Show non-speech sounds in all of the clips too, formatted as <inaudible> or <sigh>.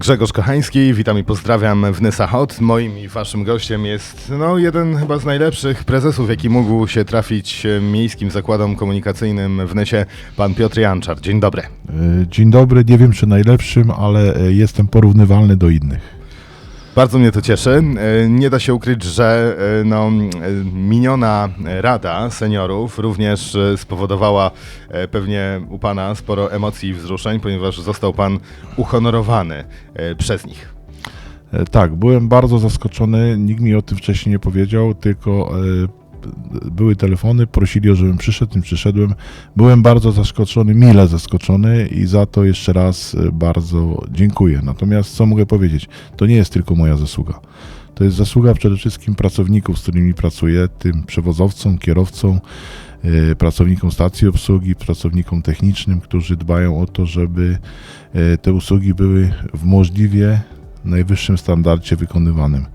Grzegorz Kochański, witam i pozdrawiam w Nysa Hot. Moim i waszym gościem jest no, jeden chyba z najlepszych prezesów, jaki mógł się trafić miejskim zakładom komunikacyjnym w Nysie, pan Piotr Janczar. Dzień dobry. E, Dzień dobry, nie wiem czy najlepszym, ale e, jestem porównywalny do innych. Bardzo mnie to cieszy. E, Nie da się ukryć, że e, no, e, miniona Rada Seniorów również spowodowała pewnie u Pana sporo emocji i wzruszeń, ponieważ został Pan uhonorowany przez nich. Tak, byłem bardzo zaskoczony, nikt mi o tym wcześniej nie powiedział, tylko były telefony, prosili o żebym przyszedł, tym przyszedłem. Byłem bardzo zaskoczony, mile zaskoczony i za to jeszcze raz e, bardzo dziękuję. Natomiast co mogę powiedzieć? To nie jest tylko moja zasługa. To jest zasługa przede wszystkim pracowników, z którymi pracuję, tym przewozowcom, kierowcom, e, pracownikom stacji obsługi, pracownikom technicznym, którzy dbają o to, żeby e, te usługi były w możliwie najwyższym standardzie wykonywanym.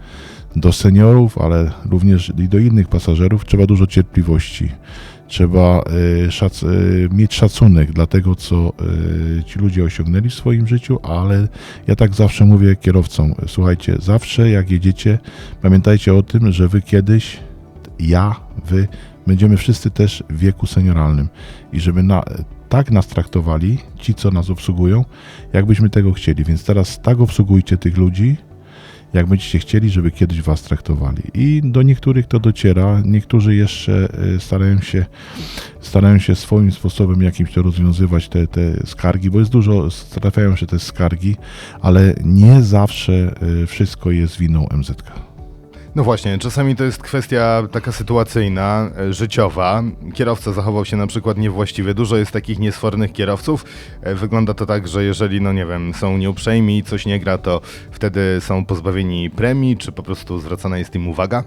Do seniorów, ale również i do innych pasażerów trzeba dużo cierpliwości. Trzeba e, szac, e, mieć szacunek dla tego, co e, ci ludzie osiągnęli w swoim życiu, ale ja tak zawsze mówię kierowcom: słuchajcie, zawsze jak jedziecie, pamiętajcie o tym, że wy kiedyś, ja, wy, będziemy wszyscy też w wieku senioralnym i żeby na, tak nas traktowali, ci co nas obsługują, jakbyśmy tego chcieli. Więc teraz tak obsługujcie tych ludzi, jak będziecie chcieli, żeby kiedyś was traktowali. I do niektórych to dociera, niektórzy jeszcze e, starają się, starają się swoim sposobem jakimś to rozwiązywać te, te skargi, bo jest dużo, trafiają się te skargi, ale nie zawsze e, wszystko jest winą MZK. No właśnie, czasami to jest kwestia taka sytuacyjna, e, życiowa. Kierowca zachował się na przykład niewłaściwie. Dużo jest takich niesfornych kierowców. E, Wygląda to tak, że jeżeli, no nie wiem, są nieuprzejmi coś nie gra, to wtedy są pozbawieni premii, czy po prostu zwracana jest im uwaga.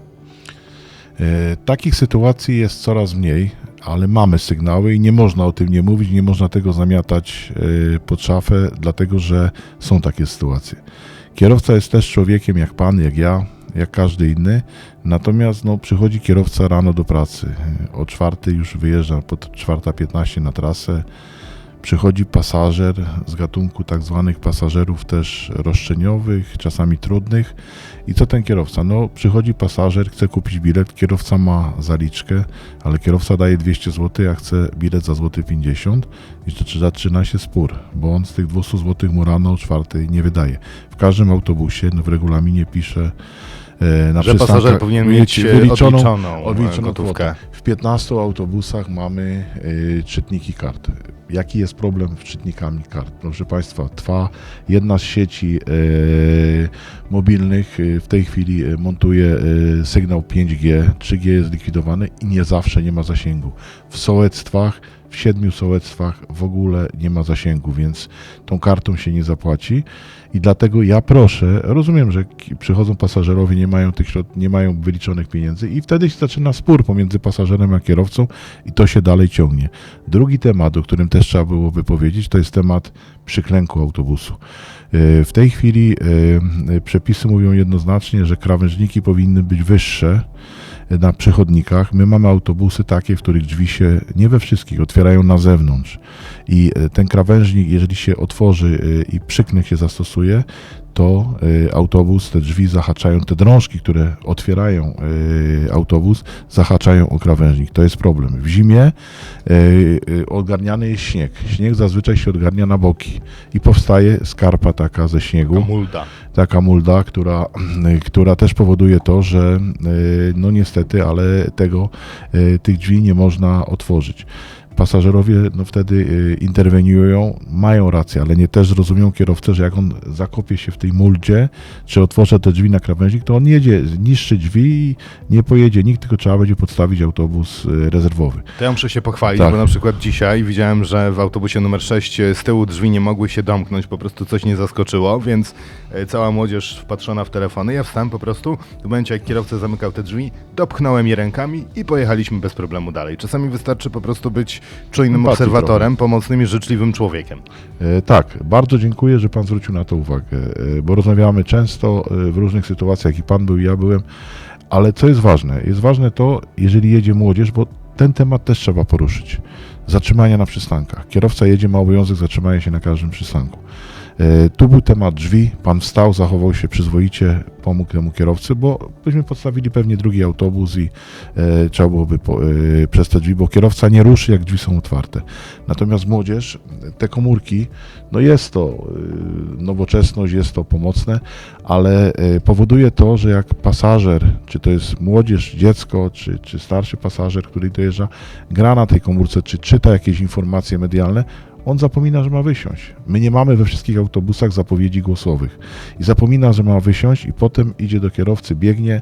E, Takich sytuacji jest coraz mniej, ale mamy sygnały i nie można o tym nie mówić, nie można tego zamiatać pod szafę, dlatego że są takie sytuacje. Kierowca jest też człowiekiem jak pan, jak ja, jak każdy inny, natomiast no, przychodzi kierowca rano do pracy. O czwartej już wyjeżdża, pod 4.15 na trasę. Przychodzi pasażer z gatunku tak zwanych pasażerów też roszczeniowych, czasami trudnych. I co ten kierowca? No, przychodzi pasażer, chce kupić bilet, kierowca ma zaliczkę, ale kierowca daje 200 zł, a chce bilet za złoty 50 i zaczyna się spór, bo on z tych 200 zł mu rano o czwartej nie wydaje. W każdym autobusie no, w regulaminie pisze na Że pasażer powinien mieć e, odliczoną, e, odliczoną gotówkę. W 15 autobusach mamy czytniki kart. Jaki jest problem z czytnikami kart? Proszę Państwa, trwa jedna z sieci mobilnych w tej chwili montuje sygnał 5G, 3G jest likwidowany i nie zawsze nie ma zasięgu. W sołectwach, w siedmiu sołectwach w ogóle nie ma zasięgu, więc tą kartą się nie zapłaci. I dlatego ja proszę, rozumiem, że przychodzą pasażerowie, nie mają tych środ- nie mają wyliczonych pieniędzy i wtedy się zaczyna spór pomiędzy pasażerem a kierowcą i to się dalej ciągnie. Drugi temat, o którym też trzeba byłoby powiedzieć, to jest temat przyklęku autobusu. Yy, W tej chwili yy, przepisy mówią jednoznacznie, że krawężniki powinny być wyższe na przechodnikach. My mamy autobusy takie, w których drzwi się nie we wszystkich otwierają na zewnątrz. I e, ten krawężnik, jeżeli się otworzy e, i przyknek się zastosuje, to e, autobus, te drzwi zahaczają, te drążki, które otwierają e, autobus, zahaczają o krawężnik. To jest problem. W zimie e, ogarniany jest śnieg. Śnieg zazwyczaj się odgarnia na boki i powstaje skarpa taka ze śniegu Mulda. taka mulda, która, która też powoduje to, że no niestety, ale tego, tych drzwi nie można otworzyć. Pasażerowie no wtedy e, interweniują, mają rację, ale nie też zrozumią kierowcę, że jak on zakopie się w tej muldzie, czy otworzy te drzwi na krawężnik, to on jedzie, niszczy drzwi i nie pojedzie nikt, tylko trzeba będzie podstawić autobus e, rezerwowy. To ja muszę się pochwalić, Tak. bo na przykład dzisiaj widziałem, że w autobusie numer 6 z tyłu drzwi nie mogły się domknąć, po prostu coś nie zaskoczyło, więc cała młodzież wpatrzona w telefony. Ja wstałem po prostu, w momencie jak kierowca zamykał te drzwi, dopchnąłem je rękami i pojechaliśmy bez problemu dalej. Czasami wystarczy po prostu być czujnym Empatii obserwatorem, pomocnym i życzliwym człowiekiem. E, Tak, bardzo dziękuję, że Pan zwrócił na to uwagę, e, bo rozmawiamy często e, w różnych sytuacjach i Pan był, i ja byłem, ale co jest ważne? Jest ważne to, jeżeli jedzie młodzież, bo ten temat też trzeba poruszyć. Zatrzymania na przystankach. Kierowca jedzie, ma obowiązek zatrzymania się na każdym przystanku. E, Tu był temat drzwi, pan wstał, zachował się przyzwoicie, pomógł temu kierowcy, bo byśmy podstawili pewnie drugi autobus i e, trzeba byłoby po, e, przez te drzwi, bo kierowca nie ruszy, jak drzwi są otwarte. Natomiast młodzież, te komórki, no jest to e, nowoczesność, jest to pomocne, ale e, powoduje to, że jak pasażer, czy to jest młodzież, dziecko, czy, czy starszy pasażer, który dojeżdża, gra na tej komórce, czy czyta jakieś informacje medialne, on zapomina, że ma wysiąść. My nie mamy we wszystkich autobusach zapowiedzi głosowych. I zapomina, że ma wysiąść i potem idzie do kierowcy, biegnie,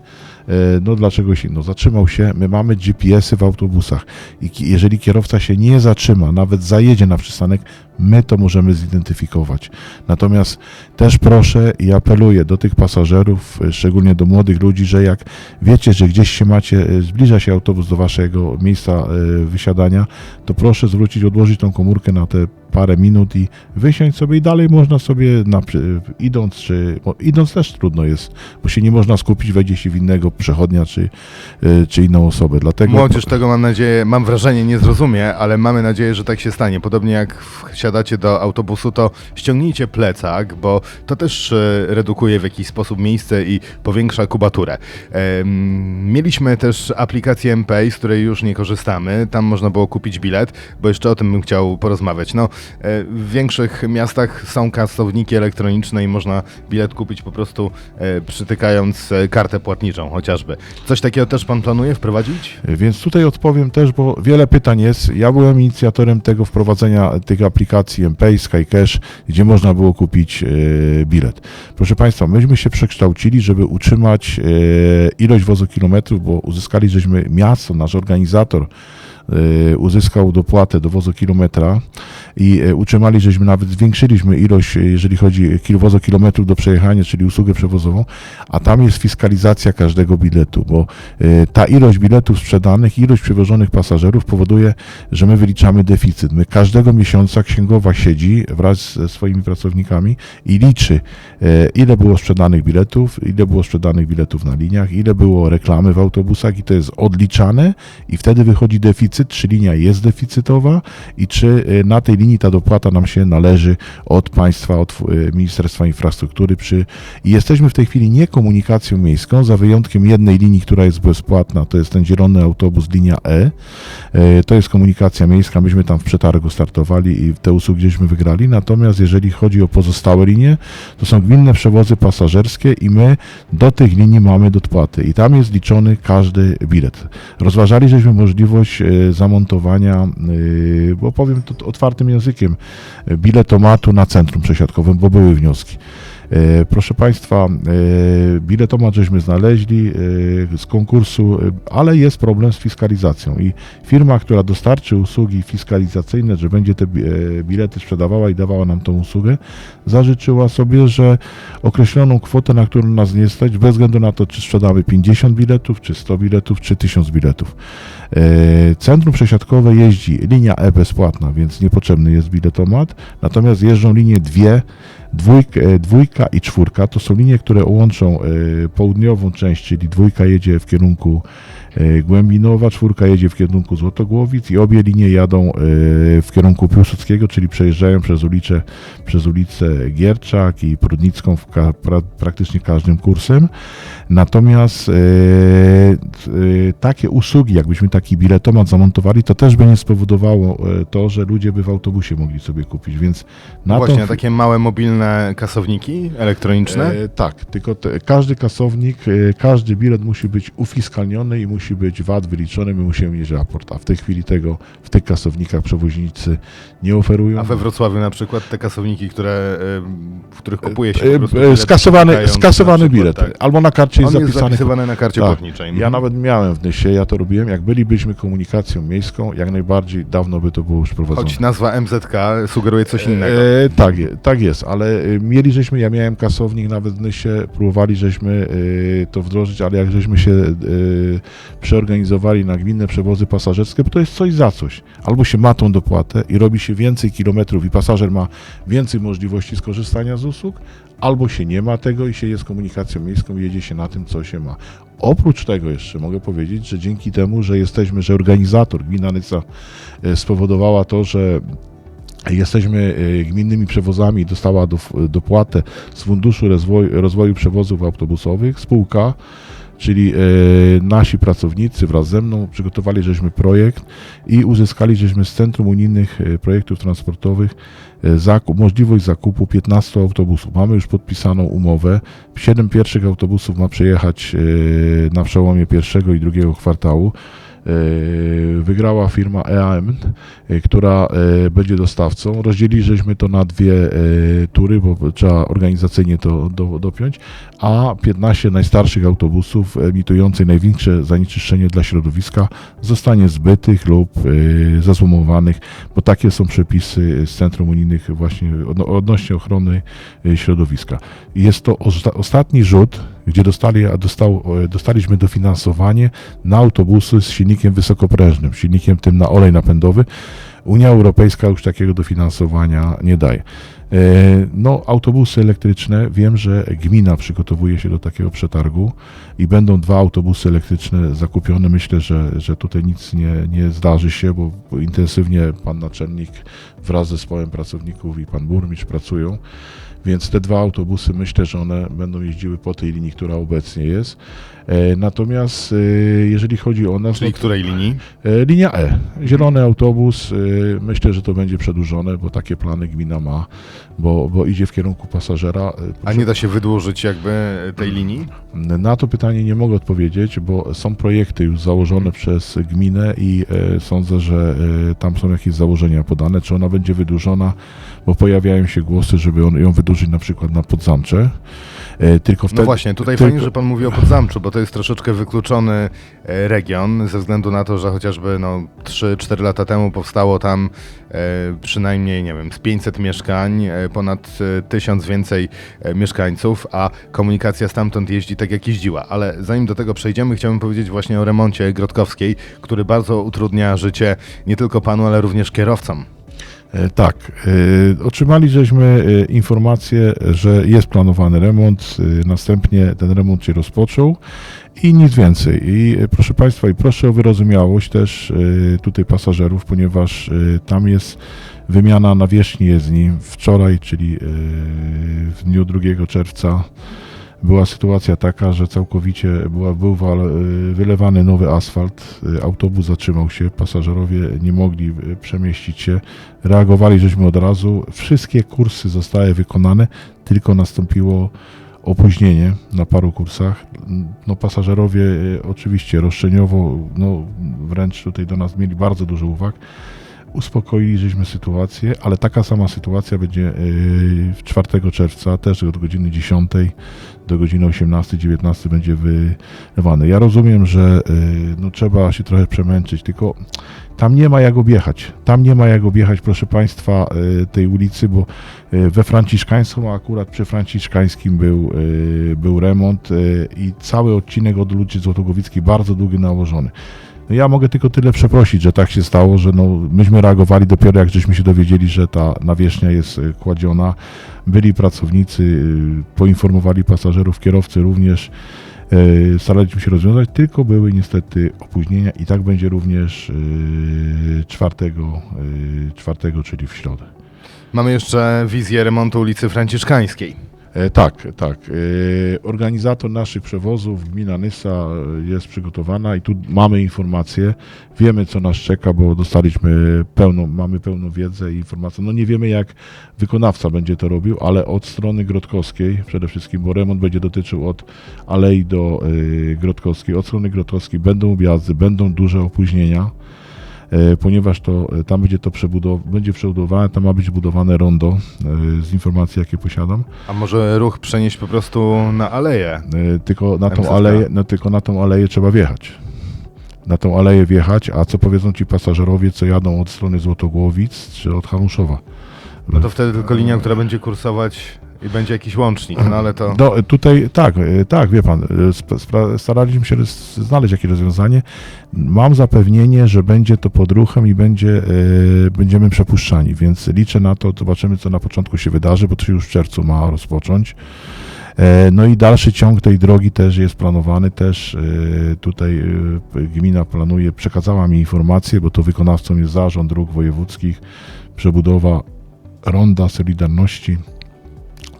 no dlaczego się, no zatrzymał się, my mamy GPS-y w autobusach. I jeżeli kierowca się nie zatrzyma, nawet zajedzie na przystanek, my to możemy zidentyfikować. Natomiast też proszę i apeluję do tych pasażerów, e, szczególnie do młodych ludzi, że jak wiecie, że gdzieś się macie, e, zbliża się autobus do waszego miejsca e, wysiadania, to proszę zwrócić, odłożyć tą komórkę na te parę minut i wysiąść sobie i dalej można sobie na, idąc, czy idąc też trudno jest, bo się nie można skupić, wejdzie się w innego przechodnia, czy, e, czy inną osobę. Dlatego Młodzież tego mam nadzieję, mam wrażenie, nie zrozumie, ale mamy nadzieję, że tak się stanie. Podobnie jak wsiadacie do autobusu, to ściągnijcie plecak, bo to też e, redukuje w jakiś sposób miejsce i powiększa kubaturę. Mieliśmy też aplikację MPay, z której już nie korzystamy. Tam można było kupić bilet, bo jeszcze o tym bym chciał porozmawiać. No, w większych miastach są kasowniki elektroniczne i można bilet kupić po prostu e, przytykając e, kartę płatniczą chociażby. Coś takiego też pan planuje wprowadzić? Więc tutaj odpowiem też, bo wiele pytań jest. Ja byłem inicjatorem tego wprowadzenia tych aplikacji MPay, SkyCash, gdzie można było kupić e, bilet. Proszę Państwa, myśmy się przekształcili, żeby utrzymać e, ilość wozokilometrów, bo uzyskali żeśmy miasto, nasz organizator e, uzyskał dopłatę do wozokilometra i e, utrzymali, żeśmy nawet zwiększyliśmy ilość, e, jeżeli chodzi o kil- wozokilometrów do przejechania, czyli usługę przewozową, a tam jest fiskalizacja każdego biletu, bo ta ilość biletów sprzedanych, ilość przewożonych pasażerów powoduje, że my wyliczamy deficyt. My każdego miesiąca księgowa siedzi wraz ze swoimi pracownikami i liczy, ile było sprzedanych biletów, ile było sprzedanych biletów na liniach, ile było reklamy w autobusach i to jest odliczane i wtedy wychodzi deficyt, czy linia jest deficytowa i czy e, na tej linii ta dopłata nam się należy od państwa, od e, Ministerstwa Infrastruktury przy i jesteśmy w tej chwili nie komunikacją miejską, za wyjątkiem jednej linii, która jest bezpłatna, to jest ten zielony autobus linia E. E, To jest komunikacja miejska, myśmy tam w przetargu startowali i te usługi żeśmy wygrali. Natomiast jeżeli chodzi o pozostałe linie, to są gminne przewozy pasażerskie i my do tych linii mamy dopłaty i tam jest liczony każdy bilet. Rozważali żeśmy możliwość zamontowania, e, bo powiem to otwartym językiem, biletomatu na centrum przesiadkowym, bo były wnioski. E, Proszę Państwa, e, biletomat żeśmy znaleźli e, z konkursu, ale jest problem z fiskalizacją i firma, która dostarczy usługi fiskalizacyjne, że będzie te bi- bilety sprzedawała i dawała nam tą usługę, zażyczyła sobie, że określoną kwotę, na którą nas nie stać, bez względu na to, czy sprzedamy 50 biletów, czy 100 biletów, czy 1000 biletów. E, Centrum przesiadkowe jeździ linia E bezpłatna, więc niepotrzebny jest biletomat, natomiast jeżdżą linie dwie, dwójka, e, dwójka i czwórka. To są linie, które łączą e, południową część, czyli dwójka jedzie w kierunku Głębinowa, czwórka jedzie w kierunku Złotogłowic i obie linie jadą e, w kierunku Piłsudskiego, czyli przejeżdżają przez ulicę, przez ulicę Gierczak i Prudnicką w ka, pra, praktycznie każdym kursem. Natomiast e, e, takie usługi, jakbyśmy taki biletomat zamontowali, to też by nie spowodowało e, to, że ludzie by w autobusie mogli sobie kupić, więc na Właśnie tą, takie małe mobilne kasowniki elektroniczne. E, tak, tylko te, każdy kasownik, e, każdy bilet musi być ufiskalniony i musi być VAT wyliczony, my musimy mieć raport, a w tej chwili tego w tych kasownikach przewoźnicy nie oferują. A we Wrocławiu na przykład te kasowniki, które, e, w których kupuje się E, e, bilet, skasowany, skasowany bilet, Tak. albo na karcie jest On jest zapisany. zapisywany na karcie Tak. płatniczej. Ja nawet miałem w Nysie, ja to robiłem, jak bylibyśmy komunikacją miejską, jak najbardziej dawno by to było już prowadzone. Choć nazwa MZK sugeruje coś innego. E, tak, tak jest, ale e, mieli żeśmy, ja miałem kasownik nawet w Nysie, próbowali żeśmy e, to wdrożyć, ale jak żeśmy się e, przeorganizowali na gminne przewozy pasażerskie, bo to jest coś za coś. Albo się ma tą dopłatę i robi się więcej kilometrów i pasażer ma więcej możliwości skorzystania z usług, albo się nie ma tego i się jest komunikacją miejską jedzie się na tym, co się ma. Oprócz tego jeszcze mogę powiedzieć, że dzięki temu, że jesteśmy, że organizator gmina Nysa e, spowodowała to, że Jesteśmy e, gminnymi przewozami, dostała do, dopłatę z Funduszu Rozwoju, Rozwoju Przewozów Autobusowych, spółka, czyli e, nasi pracownicy wraz ze mną przygotowali żeśmy projekt i uzyskali żeśmy z Centrum Unijnych e, Projektów Transportowych e, zakup, możliwość zakupu 15 autobusów. Mamy już podpisaną umowę. Siedem pierwszych autobusów ma przyjechać e, na przełomie pierwszego i drugiego kwartału. E, Wygrała firma EAM, e, która e, będzie dostawcą. Rozdzieliliśmy to na dwie tury, bo trzeba organizacyjnie to do, dopiąć, a 15 najstarszych autobusów emitujących największe zanieczyszczenie dla środowiska zostanie zbytych lub zazłomowanych, bo takie są przepisy z Centrum Unijnych właśnie odno- odnośnie ochrony środowiska. Jest to osta- ostatni rzut, gdzie dostali, dostał, e, dostaliśmy dofinansowanie na autobusy z silnikiem wysokoprężnym, silnikiem tym na olej napędowy. Unia Europejska już takiego dofinansowania nie daje. E, No, autobusy elektryczne, wiem, że gmina przygotowuje się do takiego przetargu i będą dwa autobusy elektryczne zakupione. Myślę, że, że tutaj nic nie, nie zdarzy się, bo intensywnie pan naczelnik wraz z zespołem pracowników i pan burmistrz pracują. Więc te dwa autobusy myślę, że one będą jeździły po tej linii, która obecnie jest. E, Natomiast e, jeżeli chodzi o nas, Czyli no, której linii? E, Linia E. Zielony autobus. Myślę, że to będzie przedłużone, bo takie plany gmina ma, bo, bo idzie w kierunku pasażera. A nie da się wydłużyć jakby tej linii? Na to pytanie nie mogę odpowiedzieć, bo są projekty już założone przez gminę i sądzę, że tam są jakieś założenia podane. Czy ona będzie wydłużona, bo pojawiają się głosy, żeby on, ją wydłużyć na przykład na Podzamcze. E, Tylko wtedy, No właśnie, tutaj tylko- fajnie, że pan mówi o Podzamczu, bo to jest troszeczkę wykluczony e, region, ze względu na to, że chociażby no, 3-4 lata temu powstało tam e, przynajmniej, nie wiem, z 500 mieszkań, ponad e, 1000 więcej mieszkańców, a komunikacja stamtąd jeździ tak jak jeździła. Ale zanim do tego przejdziemy, chciałbym powiedzieć właśnie o remoncie Grodkowskiej, który bardzo utrudnia życie nie tylko panu, ale również kierowcom. E, Tak. e, Otrzymali żeśmy e, informację, że jest planowany remont. Następnie ten remont się rozpoczął i nic więcej. I proszę Państwa, i proszę o wyrozumiałość też tutaj pasażerów, ponieważ tam jest wymiana nawierzchni jezdni. Wczoraj, czyli w dniu 2 czerwca, była sytuacja taka, że całkowicie była, był y, wylewany nowy asfalt, y, autobus zatrzymał się, pasażerowie nie mogli y, przemieścić się, reagowali żeśmy od razu, wszystkie kursy zostały wykonane, tylko nastąpiło opóźnienie na paru kursach. No pasażerowie oczywiście roszczeniowo, no wręcz tutaj do nas mieli bardzo dużo uwag, uspokoili żeśmy sytuację, ale taka sama sytuacja będzie y, w 4 czerwca, też od godziny 10 do godziny 18-19 będzie wylewany. Ja rozumiem, że y, no, trzeba się trochę przemęczyć, tylko tam nie ma jak objechać. Tam nie ma jak objechać, proszę Państwa, y, tej ulicy, bo y, we Franciszkańską, a akurat przy Franciszkańskim był, był remont i cały odcinek od Ludzi Złotogowickiej bardzo długi nałożony. No ja mogę tylko tyle przeprosić, że tak się stało, że no, myśmy reagowali dopiero jak żeśmy się dowiedzieli, że ta nawierzchnia jest y, kładziona. Byli pracownicy, y, poinformowali pasażerów, kierowcy również. y, Staraliśmy się rozwiązać, tylko były niestety opóźnienia i tak będzie również y, czwartego, y, czwartego, czyli w środę. Mamy jeszcze wizję remontu ulicy Franciszkańskiej. E, Tak, tak. E, Organizator naszych przewozów, gmina Nysa, jest przygotowana i tu mamy informacje. Wiemy, co nas czeka, bo dostaliśmy pełną, mamy pełną wiedzę i informacje. No nie wiemy, jak wykonawca będzie to robił, ale od strony Grodkowskiej przede wszystkim, bo remont będzie dotyczył od Alei do e, Grodkowskiej. Od strony Grodkowskiej będą objazdy, będą duże opóźnienia. E, Ponieważ to e, tam będzie to przebudow- będzie przebudowane, tam ma być budowane rondo e, z informacji, jakie posiadam. A może ruch przenieść po prostu na aleję? Tylko na tą MZK. aleję, no, tylko na tą aleję trzeba wjechać. Na tą aleję wjechać, a co powiedzą ci pasażerowie, co jadą od strony Złotogłowic czy od Hanuszowa? No to wtedy tylko linia, która będzie kursować i będzie jakiś łącznik, no ale to... No tutaj tak, e, tak, wie pan, e, staraliśmy się znaleźć jakieś rozwiązanie. Mam zapewnienie, że będzie to podruchem i będzie, e, będziemy przepuszczani, więc liczę na to, zobaczymy co na początku się wydarzy, bo to się już w czerwcu ma rozpocząć. No i dalszy ciąg tej drogi też jest planowany, też tutaj gmina planuje, przekazała mi informację, bo to wykonawcą jest Zarząd Dróg Wojewódzkich, przebudowa ronda Solidarności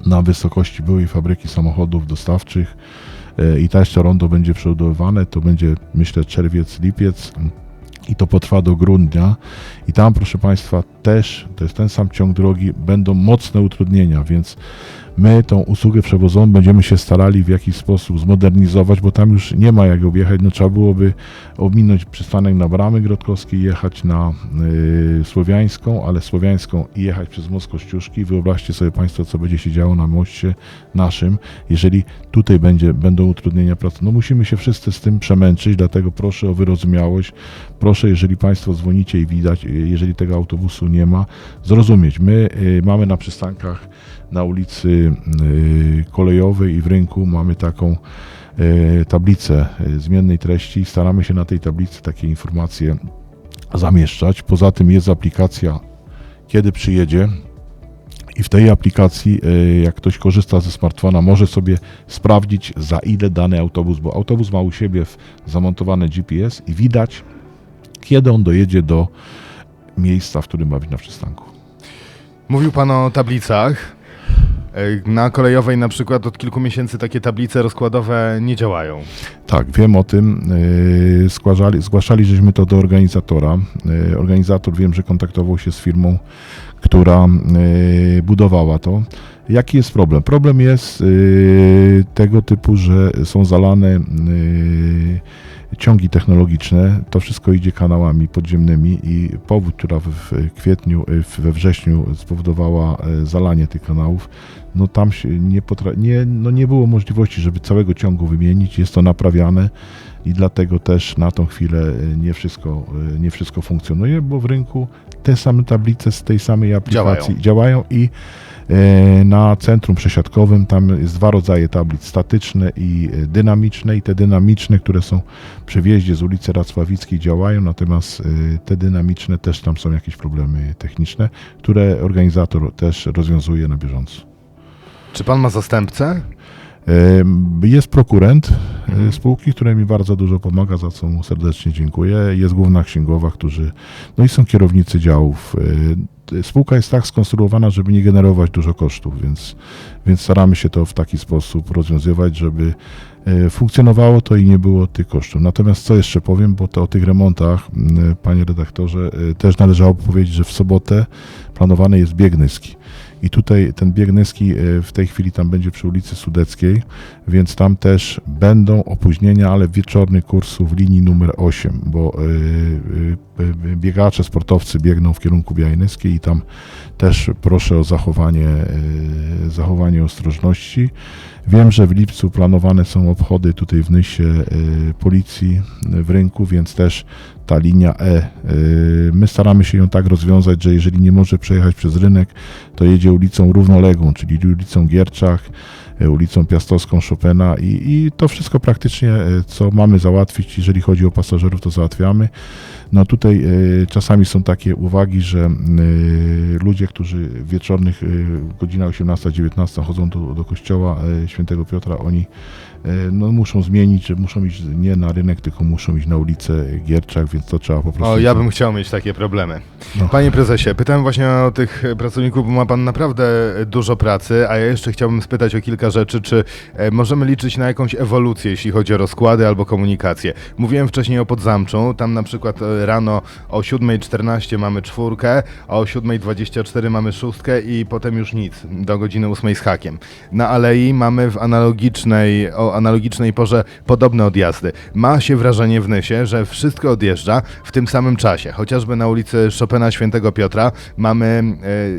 na wysokości byłej fabryki samochodów dostawczych. E, i też to rondo będzie przebudowywane, to będzie myślę czerwiec, lipiec. I to potrwa do grudnia. I tam proszę Państwa też, to jest ten sam ciąg drogi, będą mocne utrudnienia, więc my tą usługę przewozową będziemy się starali w jakiś sposób zmodernizować, bo tam już nie ma jak objechać, no trzeba byłoby ominąć przystanek na Bramy Grodkowskiej, jechać na y, Słowiańską, ale Słowiańską i jechać przez most Kościuszki. Wyobraźcie sobie Państwo, co będzie się działo na moście naszym, jeżeli tutaj będzie, będą utrudnienia pracy. No musimy się wszyscy z tym przemęczyć, dlatego proszę o wyrozumiałość. Proszę, jeżeli Państwo dzwonicie i widać, y, jeżeli tego autobusu nie ma, zrozumieć. My y, mamy na przystankach na ulicy y, Kolejowej i w rynku mamy taką y, tablicę y, zmiennej treści. Staramy się na tej tablicy takie informacje zamieszczać. Poza tym jest aplikacja kiedy przyjedzie i w tej aplikacji, jak ktoś korzysta ze smartfona, może sobie sprawdzić za ile dany autobus, bo autobus ma u siebie zamontowane GPS i widać, kiedy on dojedzie do miejsca, w którym ma być na przystanku. Mówił pan o tablicach. E, Na kolejowej na przykład od kilku miesięcy takie tablice rozkładowe nie działają. Tak, wiem o tym. Zgłaszali, zgłaszali żeśmy to do organizatora. Yy, Organizator wiem, że kontaktował się z firmą, która budowała to. Jaki jest problem? Problem jest tego typu, że są zalane ciągi technologiczne. To wszystko idzie kanałami podziemnymi i powód, która w, kwietniu, w- we wrześniu spowodowała yy, zalanie tych kanałów, no tam się nie, potra- nie, no nie było możliwości, żeby całego ciągu wymienić. Jest to naprawiane i dlatego też na tą chwilę e, nie wszystko, e, nie wszystko funkcjonuje, bo w rynku te same tablice z tej samej aplikacji działają, i e, na centrum przesiadkowym tam jest dwa rodzaje tablic, statyczne i e, dynamiczne i te dynamiczne, które są przy wjeździe z ulicy Racławickiej działają, natomiast e, te dynamiczne też tam są jakieś problemy techniczne, które organizator też rozwiązuje na bieżąco. Czy pan ma zastępcę? Jest prokurent e, spółki, który mi bardzo dużo pomaga, za co mu serdecznie dziękuję. Jest główna księgowa, którzy, no i są kierownicy działów. E, Spółka jest tak skonstruowana, żeby nie generować dużo kosztów, więc, więc staramy się to w taki sposób rozwiązywać, żeby e, funkcjonowało to i nie było tych kosztów. Natomiast co jeszcze powiem, bo to o tych remontach, m, panie redaktorze, też należało powiedzieć, że w sobotę planowany jest bieg Nyski. I tutaj ten bieg Nyski w tej chwili tam będzie przy ulicy Sudeckiej, więc tam też będą opóźnienia, ale wieczorny kursu w linii numer 8, bo biegacze, sportowcy biegną w kierunku Białej Nyskiej i tam też proszę o zachowanie, e, zachowanie ostrożności. Wiem, że w lipcu planowane są obchody tutaj w Nysie e, policji w rynku, więc też ta linia E. e, My staramy się ją tak rozwiązać, że jeżeli nie może przejechać przez rynek, to jedzie ulicą równoległą, czyli ulicą Gierczach, ulicą Piastowską Chopina i, i to wszystko praktycznie, co mamy załatwić, jeżeli chodzi o pasażerów, to załatwiamy. No tutaj e, czasami są takie uwagi, że e, ludzie, którzy wieczornych e, godzinach 18-19 chodzą do, do kościoła świętego Piotra, oni no, muszą zmienić, że muszą iść nie na rynek, tylko muszą iść na ulicę Gierczach, więc to trzeba po prostu... O, ja bym chciał mieć takie problemy. No. Panie prezesie, pytałem właśnie o tych pracowników, bo ma pan naprawdę dużo pracy, a ja jeszcze chciałbym spytać o kilka rzeczy. Czy e, możemy liczyć na jakąś ewolucję, jeśli chodzi o rozkłady albo komunikację? Mówiłem wcześniej o Podzamczu, tam na przykład e, rano o 7.14 mamy czwórkę, a o 7.24 mamy szóstkę i potem już nic, do godziny 8 z hakiem. Na Alei mamy w analogicznej, o analogicznej porze podobne odjazdy. Ma się wrażenie w Nysie, że wszystko odjeżdża w tym samym czasie. Chociażby na ulicy Chopina Świętego Piotra mamy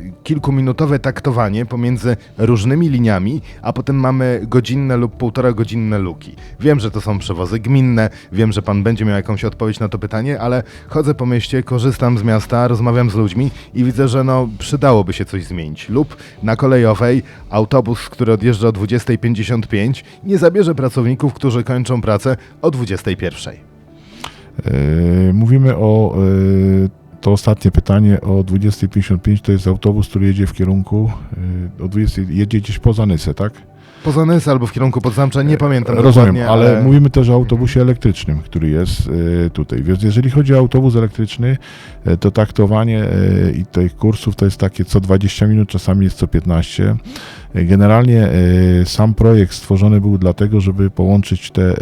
e, kilkuminutowe taktowanie pomiędzy różnymi liniami, a potem mamy godzinne lub półtora godzinne luki. Wiem, że to są przewozy gminne, wiem, że pan będzie miał jakąś odpowiedź na to pytanie, ale chodzę po mieście, korzystam z miasta, rozmawiam z ludźmi i widzę, że no przydałoby się coś zmienić. Lub na kolejowej autobus, który odjeżdża o 20.55 nie zabierze pracowników, którzy kończą pracę o 21.00. E, Mówimy o e, to ostatnie pytanie o 20.55 to jest autobus, który jedzie w kierunku e, o 20, jedzie gdzieś poza Nysę, tak? Poza Nysy albo w kierunku Podzamcza, nie pamiętam Rozumiem, dokładnie, ale, mówimy też o autobusie elektrycznym, który jest tutaj. Więc jeżeli chodzi o autobus elektryczny, to taktowanie e, i tych kursów to jest takie co 20 minut, czasami jest co 15. Generalnie e, sam projekt stworzony był dlatego, żeby połączyć te e,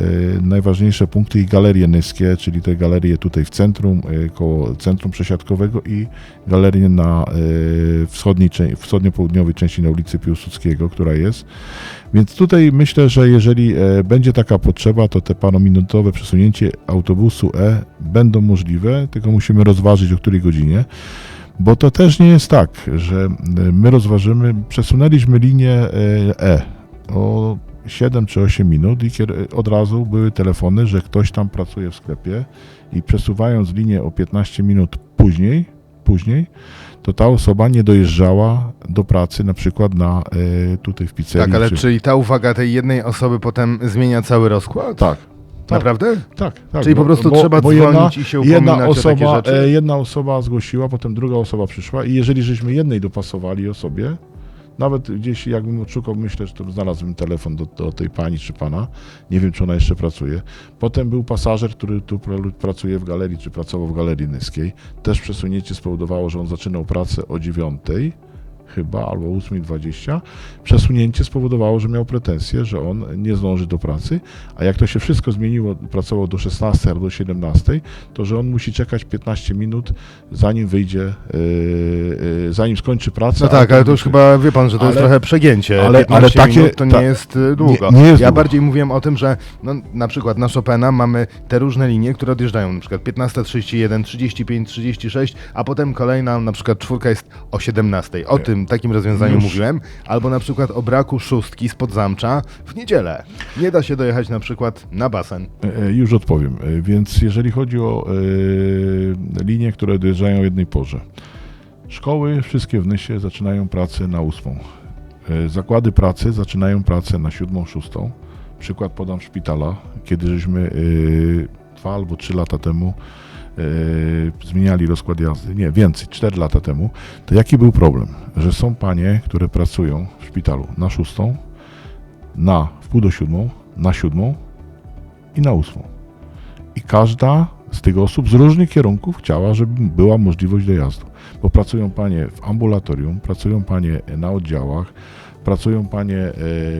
najważniejsze punkty i galerie nyskie, czyli te galerie tutaj w centrum, e, koło centrum przesiadkowego i galerię na wschodniej, wschodnio-południowej części na ulicy Piłsudskiego, która jest. Więc tutaj myślę, że jeżeli będzie taka potrzeba, to te parominutowe przesunięcie autobusu E będą możliwe, tylko musimy rozważyć o której godzinie. Bo to też nie jest tak, że e, my rozważymy, przesunęliśmy linię e, E o 7 czy 8 minut i od razu były telefony, że ktoś tam pracuje w sklepie i przesuwając linię o 15 minut później, później, to ta osoba nie dojeżdżała do pracy na przykład na e, tutaj w pizzerii. Tak, ale czy- czyli ta uwaga tej jednej osoby potem zmienia cały rozkład? Tak. Tak. Naprawdę? Tak, tak. Czyli po prostu trzeba dzwonić i się jedna upominać takie osoba, e, jedna osoba zgłosiła, potem druga osoba przyszła i jeżeli żeśmy jednej dopasowali osobie, nawet gdzieś jakbym odszukał, myślę, że to znalazłbym telefon do, do tej pani czy pana, nie wiem, czy ona jeszcze pracuje. Potem był pasażer, który tu pra- pracuje w galerii, czy pracował w galerii Nyskiej. Też przesunięcie spowodowało, że on zaczynał pracę o dziewiątej, chyba, albo 8.20. Przesunięcie spowodowało, że miał pretensje, że on nie zdąży do pracy, a jak to się wszystko zmieniło, pracował do 16 albo do 17, to że on musi czekać 15 minut, zanim wyjdzie, yy, yy, zanim skończy pracę. No tak, ale to już chyba, wie pan, że to jest Ale- trochę przegięcie. ale- 15 ale takie- minut to nie ta- jest y, długo. nie jest ja długo. bardziej mówiłem o tym, że no, na przykład na Chopina mamy te różne linie, które odjeżdżają, na przykład 15.31, 35, 36, a potem kolejna, na przykład czwórka jest o 17. O tym, takim rozwiązaniu Już. mówiłem. Albo na przykład o braku szóstki spod zamcza w niedzielę. Nie da się dojechać na przykład na basen. E, Już odpowiem. E, Więc jeżeli chodzi o e, linie, które dojeżdżają o jednej porze. Szkoły wszystkie w Nysie zaczynają pracę na ósmą. E, Zakłady pracy zaczynają pracę na siódmą, szóstą. Przykład podam szpitala, kiedy żeśmy e, dwa albo trzy lata temu e, zmieniali rozkład jazdy, nie, więcej, cztery lata temu, to jaki był problem? Że są panie, które pracują w szpitalu na szóstą, na wpół do siódmą, na siódmą i na ósmą. I każda z tych osób z różnych kierunków chciała, żeby była możliwość dojazdu. Bo pracują panie w ambulatorium, pracują panie na oddziałach, pracują panie e,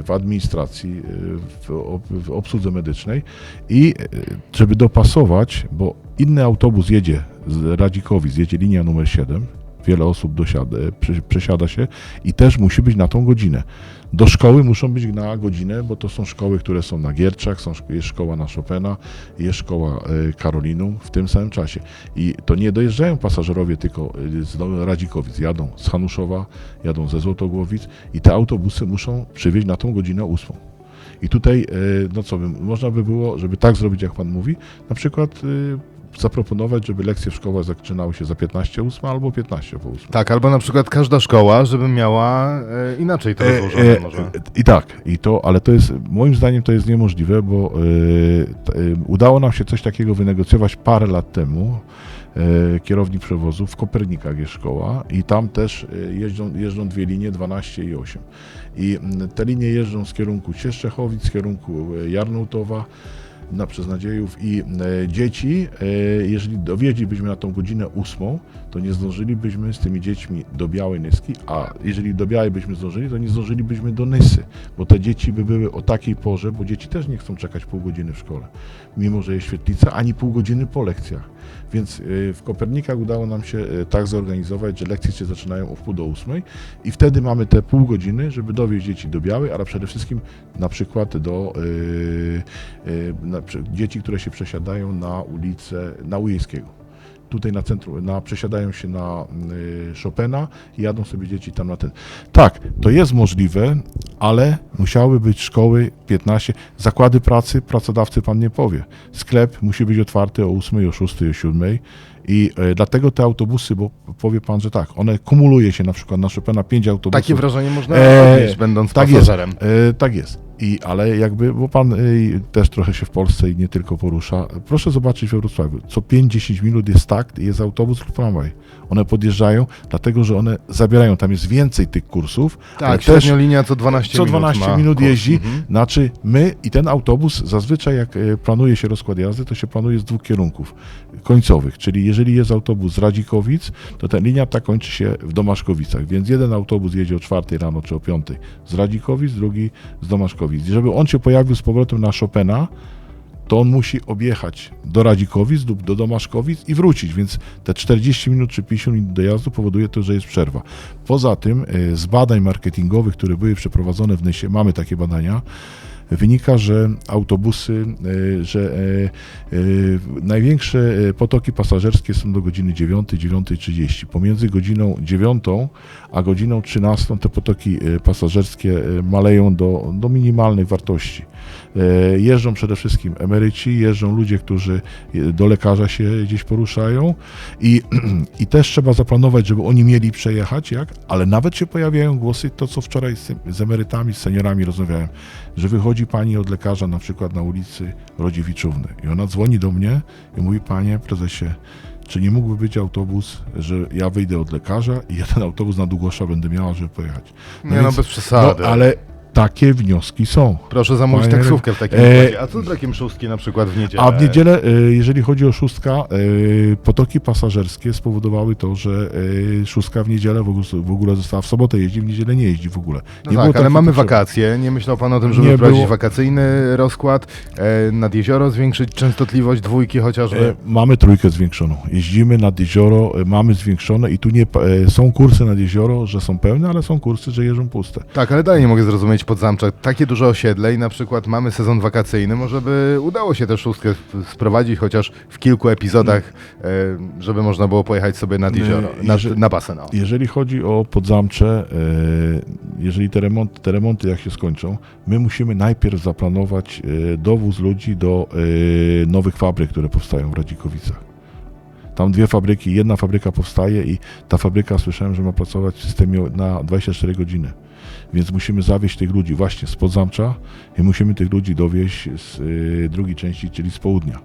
w administracji, e, w obsłudze medycznej i e, żeby dopasować, bo inny autobus jedzie z Radzikowic, jedzie linia numer 7, wiele osób dosiada, przesiada się i też musi być na tą godzinę. Do szkoły muszą być na godzinę, bo to są szkoły, które są na Gierczach, są, jest szkoła na Chopina, jest szkoła e, Karolinum w tym samym czasie. I to nie dojeżdżają pasażerowie tylko e, z Radzikowic, jadą z Hanuszowa, jadą ze Złotogłowic i te autobusy muszą przywieźć na tą godzinę ósmą. I tutaj, e, no co by, można by było, żeby tak zrobić, jak Pan mówi, na przykład zaproponować, żeby lekcje w szkołach zaczynały się za 15 ósma albo 15 po 8. Tak, albo na przykład każda szkoła, żeby miała e, inaczej to rozłożone E, e, może. I tak, i to, ale to jest, moim zdaniem to jest niemożliwe, bo e, e, udało nam się coś takiego wynegocjować parę lat temu. E, kierownik przewozu w Kopernikach jest szkoła i tam też e, jeżdżą, jeżdżą dwie linie, 12 i 8. I te linie jeżdżą z kierunku Cieszczechowic, z kierunku e, Jarnołtowa, na przez nadziejów i e, dzieci, e, jeżeli dowieźlibyśmy na tą godzinę ósmą, to nie zdążylibyśmy z tymi dziećmi do Białej Nyski, a jeżeli do Białej byśmy zdążyli, to nie zdążylibyśmy do Nysy, bo te dzieci by były o takiej porze, bo dzieci też nie chcą czekać pół godziny w szkole, mimo że jest świetlica, ani pół godziny po lekcjach. Więc e, w Kopernikach udało nam się e, tak zorganizować, że lekcje się zaczynają o wpół do ósmej i wtedy mamy te pół godziny, żeby dowieźć dzieci do Białej, ale przede wszystkim na przykład do e, e, na, dzieci, które się przesiadają na ulicę, na Ujejskiego. Tutaj na centrum, na, przesiadają się na y, Chopina i jadą sobie dzieci tam na ten. Tak, to jest możliwe, ale musiały być szkoły 15, zakłady pracy, pracodawcy pan nie powie. Sklep musi być otwarty o 8, o 6, o 7 i e, dlatego te autobusy, bo powie pan, że tak, one kumuluje się na przykład na Chopina 5 autobusów. Takie wrażenie można E, odnieść, będąc tak jest. pasażerem. E, tak jest. I, ale jakby, bo pan y, też trochę się w Polsce i nie tylko porusza, proszę zobaczyć we Wrocławiu, co 5-10 minut jest takt jest autobus lub tramwaj. One podjeżdżają, dlatego że one zabierają, tam jest więcej tych kursów, Tak, też średnio linia co 12 co minut 12 ma minut kurs. jeździ, Mhm. znaczy my i ten autobus zazwyczaj jak e, planuje się rozkład jazdy, to się planuje z dwóch kierunków końcowych, czyli jeżeli jest autobus z Radzikowic, to ta linia ta kończy się w Domaszkowicach, więc jeden autobus jedzie o 4 rano czy o 5 z Radzikowic, drugi z Domaszkowic. I żeby on się pojawił z powrotem na Chopina, to on musi objechać do Radzikowic lub do Domaszkowic i wrócić, więc te 40 minut czy 50 minut dojazdu powoduje to, że jest przerwa. Poza tym e, z badań marketingowych, które były przeprowadzone w Nysie, mamy takie badania, wynika, że autobusy, e, że e, e, największe potoki pasażerskie są do godziny 9, 9.30. Pomiędzy godziną 9 a godziną 13 te potoki pasażerskie maleją do, do minimalnych wartości. Jeżdżą przede wszystkim emeryci, jeżdżą ludzie, którzy do lekarza się gdzieś poruszają i, <clears throat> i też trzeba zaplanować, żeby oni mieli przejechać, jak? ale nawet się pojawiają głosy, to co wczoraj z, z emerytami, z seniorami rozmawiałem, że wychodzi pani od lekarza na przykład na ulicy Rodziewiczówny i ona dzwoni do mnie i mówi, panie prezesie, czy nie mógłby być autobus, że ja wyjdę od lekarza i ja ten autobus na Długosza będę miała, żeby pojechać. Nie no, bez przesady. No, ale takie wnioski są. Proszę zamówić Panie- taksówkę w takim e, razie. A co z brakiem szóstki na przykład w niedzielę? A w niedzielę, e, jeżeli chodzi o szóstka, e, potoki pasażerskie spowodowały to, że e, szóstka w niedzielę w ogóle, została w sobotę jeździ, w niedzielę nie jeździ w ogóle. No Nie tak, było ale mamy potrzeby. wakacje. Nie myślał pan o tym, żeby wprowadzić było. wakacyjny rozkład, nad jezioro zwiększyć częstotliwość dwójki chociażby? Mamy trójkę zwiększoną. Jeździmy nad jezioro, mamy zwiększone i tu nie są kursy nad jezioro, że są pełne, ale są kursy, że jeżdżą puste. Tak, ale dalej nie mogę zrozumieć pod Zamczak. Takie duże osiedle i na przykład mamy sezon wakacyjny, może by udało się tę szóstkę sp- sprowadzić chociaż w kilku epizodach, e, żeby można było pojechać sobie nad jezioro, na, basen. O. Jeżeli chodzi o podzamcze, e, jeżeli te remonty, te remonty jak się skończą, my musimy najpierw zaplanować e, dowóz ludzi do nowych fabryk, które powstają w Radzikowicach. Tam dwie fabryki, jedna fabryka powstaje i ta fabryka słyszałem, że ma pracować w systemie na 24 godziny. Więc musimy zawieźć tych ludzi właśnie z Podzamcza i musimy tych ludzi dowieźć z e, drugiej części, czyli z południa.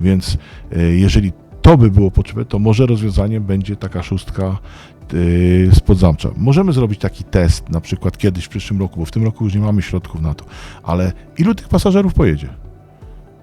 Więc e, jeżeli to by było potrzebne, to może rozwiązaniem będzie taka szóstka z Podzamcza. Możemy zrobić taki test, na przykład kiedyś w przyszłym roku, bo w tym roku już nie mamy środków na to, ale ilu tych pasażerów pojedzie?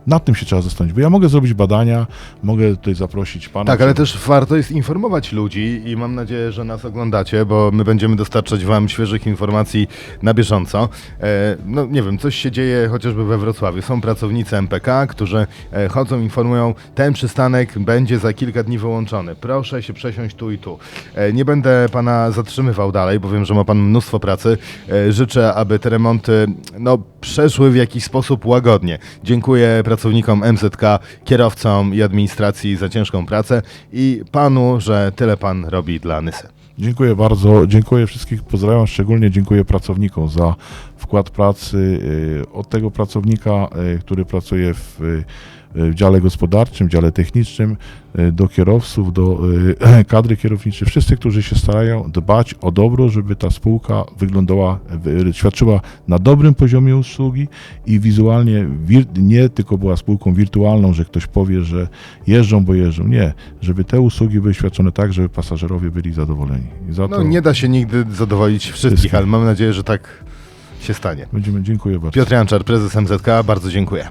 Nad tym się trzeba zastanowić, bo ja mogę zrobić badania, mogę tutaj zaprosić pana. Tak, ale też warto jest informować ludzi i mam nadzieję, że nas oglądacie, bo my będziemy dostarczać Wam świeżych informacji na bieżąco. E, no nie wiem, coś się dzieje chociażby we Wrocławiu. Są pracownicy MPK, którzy e, chodzą, informują, ten przystanek będzie za kilka dni wyłączony. Proszę się przesiąść tu i tu. E, nie będę Pana zatrzymywał dalej, bo wiem, że ma Pan mnóstwo pracy. E, życzę, aby te remonty no, przeszły w jakiś sposób łagodnie. Dziękuję pracownikom MZK, kierowcom i administracji za ciężką pracę i Panu, że tyle Pan robi dla Nysy. Dziękuję bardzo, dziękuję wszystkich, pozdrawiam, szczególnie dziękuję pracownikom za wkład pracy. yy, Od tego pracownika, yy, który pracuje w, yy, w dziale gospodarczym, w dziale technicznym, yy, do kierowców, do yy, <clears throat> kadry kierowniczej, wszyscy, którzy się starają dbać o dobro, żeby ta spółka wyglądała, wy- świadczyła na dobrym poziomie usługi i wizualnie nie tylko była spółką wirtualną, że ktoś powie, że jeżdżą, bo jeżdżą. Nie, żeby te usługi były świadczone tak, żeby pasażerowie byli zadowoleni. Za No nie da się nigdy zadowolić wszystkich, Wszystkich. ale mam nadzieję, że tak się stanie. będziemy, dziękuję bardzo. Piotr Janczar, prezes MZK, bardzo dziękuję.